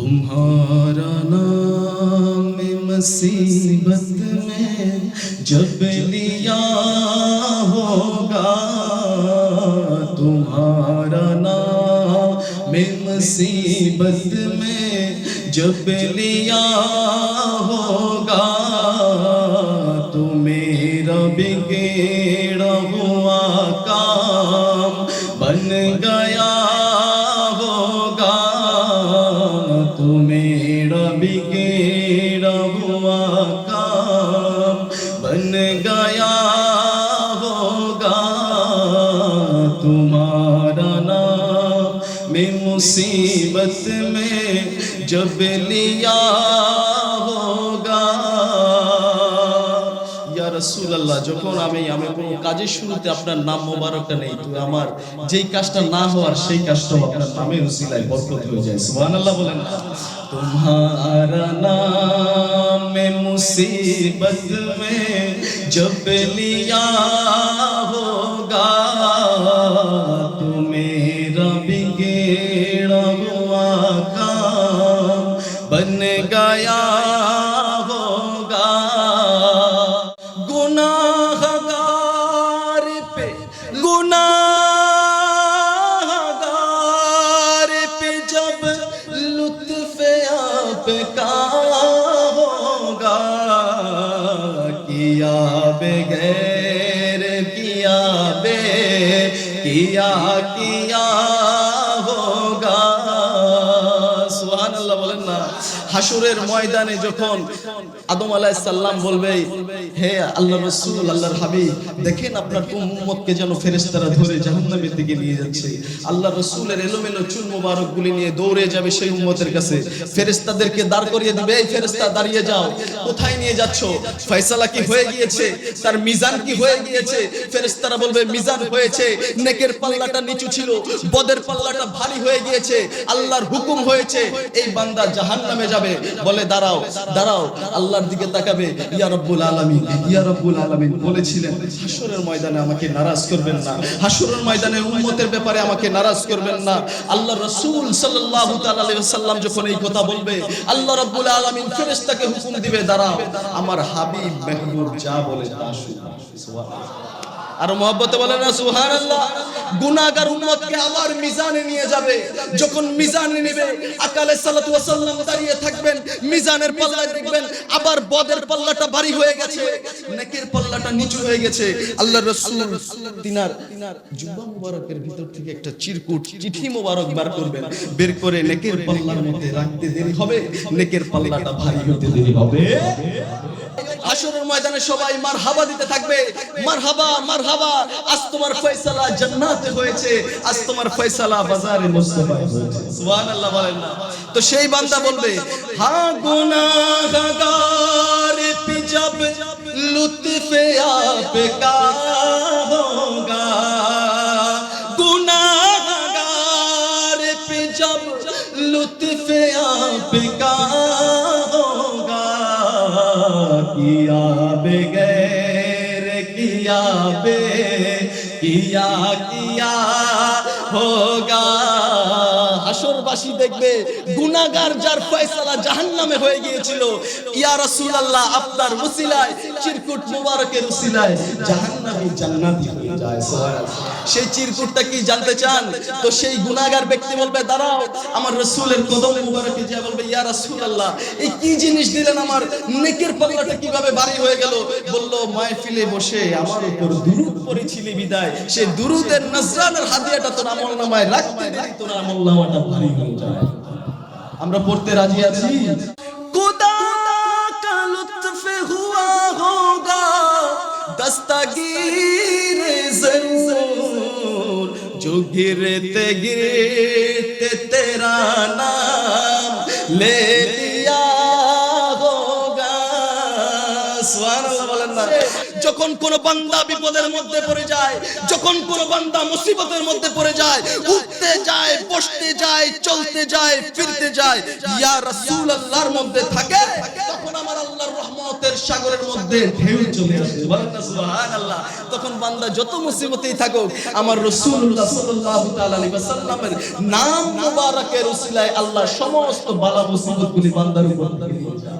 तुम्हारा नाम मुसीबत में जब लिया होगा, तुम्हारा नाम मुसीबत में जब लिया होगा तो मेरा बिगड़ा मुसीबत में जब लिया होगा ইয়া রাসূলুল্লাহ যখন আমি আমি কোনো কাজের শুরুতে আপনার নাম মোবারকটা নেই তো আমার যেই কাজটা না হওয়ার সেই কাজটাও আপনার নামের উসিলায় বরকত হয়ে যায় সুবহানাল্লাহ বলেন না तुम्हारा नाम मुसीबत में जब लिया होगा तो बन गया होगा। गुनाहगार पे गुनाहगार पे जब लुत्फ आपका होगा, किया बगैर, किया बे, किया किया আল্লাহ বলেন না। হাসুরের ময়দানে যখন আদম আলাইহিস সালাম বলবে, হে আল্লাহ রাসূল, আল্লাহর হাবিব, দেখেন আপনার উম্মতকে যেন ফেরেশতারা ধরে জাহান্নামের দিকে নিয়ে যাচ্ছে। আল্লাহ রাসূলের এলোমেলো চুল মোবারক গুলি নিয়ে দৌড়ে যাবে সেই উম্মতের কাছে। ফেরেশতাদেরকে দাঁড় করিয়ে দিবে, এই ফেরেশতা, দাঁড়িয়ে যাও। কোথায় নিয়ে যাচ্ছ? ফয়সালা কি হয়ে গিয়েছে? তার মিজান কি হয়ে গিয়েছে? ফেরেশতারা বলবে, মিজান হয়েছে। নেকের পাল্লাটা নিচু ছিল, বদের পাল্লাটা ভারী হয়ে গিয়েছে। আল্লাহর হুকুম হয়েছে, এই বান্দা জাহান্নামে যাবে। বলে দাঁড়াও দাঁড়াও, আল্লাহর দিকে তাকাবে। ইয়া রব্বুল আলামিন, ইয়া রব্বুল আলামিন বলেছিলেন, হাসরের ময়দানে আমাকে নারাজ করবেন না। হাসরের ময়দানে উম্মতের ব্যাপারে আমাকে নারাজ করবেন না। আল্লাহ রাসূল সাল্লাল্লাহু তাআলা আলাইহি ওয়াসাল্লাম যখন এই কথা বলবে, আল্লাহ রাব্বুল আলামিন ফেরেশতাকে হুকুম দিবে, দাঁড়াও, আমার হাবিব মেহবুব যা বলে তা শুনো সুবহানাল্লাহ। আর মোহব্বতে বলে না সুহান আল্লাহ গুনাহগার আবার মিজানে নিয়ে যাবে। যখন মিজানে নেবে আকালে সালাতু ওয়াসাল্লাম দাঁড়িয়ে থাকবেন, মিজানের পাল্লায় দেখবেন আবার বদের পাল্লাটা ভারী হয়ে গেছে, নেকের পাল্লাটা নিচু হয়ে গেছে। আল্লাহর রাসূল তিনার জুব্বা মুবারকের ভিতর থেকে একটা চিরকুট চিঠি মুবারক বার করবেন। বের করে নেকের পাল্লার মধ্যে রাখতে দেরি হবে, নেকের পাল্লাটা ভারী হতে দেরি হবে। আসরের ময়দানে সবাই মার হাবা দিতে থাকবে। মার হাবা মার হাবা আজ তোমার ফয়সালা জান্নাতে হয়েছে। আজ তোমার ফয়সালা বাজারে মুস্তাফা হয়েছে। সুবহানাল্লাহ বলেন না। তো সেই বান্দা বলবে, হা গুনাহগার পি জব লুৎফে আপকা হোগা। গুনাহগার পি জব লুৎফে আপকা किया बगैर किया बे किया किया होगा হাসরবাসী দেখবে গুনাহগার যার ফয়সালা জাহান্নামে হয়ে গিয়েছিল ইয়া রাসূলুল্লাহ আপনার উসিলায় চিরকুট মুবারকের উসিলায় জাহান্নামী জান্নাতি হয়ে যায় সেই চিরকুটটা কি জানতে চান? তো সেই গুনাহগার ব্যক্তি বলবে, দাঁড়াও, আমার রাসূলের কদম মুবারকে যা বলবে, ইয়া রাসূলুল্লাহ, এই কি জিনিস দিলেন আমার নেকের পাল্লাটা কীভাবে ভারী হয়ে গেল? বলল, মাহফিলে বসে আমার উপর দুরূদ পড়েছিলি বিদায়। সেই দুরূদের নজরানের হাদিয়াটা তো আমল নামায় রাখতে দেরি তোর আমল নামাটা ভারী হয়ে যায়। আমরা পড়তে রাজি আছি? गिरते गिरते तेरा नाम ले लिया होगा সুবহানাল্লাহ বলেন না যখন কোন বান্দা বিপদের মধ্যে পড়ে যায় যখন কোন বান্দা মুসিবতের মধ্যে পড়ে যায় উঠতে যায় বসতে যায় চলতে যায় ফিরতে যায় ইয়া রাসূলুল্লাহর মধ্যে থাকে তখন আমার আল্লাহর রহমতের সাগরের মধ্যে ঢেউ চলে আসে। সুবহানাল্লাহ তখন বান্দা যত মুসিবতেই থাকুক, আমার রাসূলুল্লাহ সাল্লাল্লাহু তাআলা আলাইহি ওয়াসাল্লামের নাম মুবারকের উসিলায় আল্লাহ সমস্ত বালা মুসিবতগুলি বান্দার উপর দিয়ে যায়।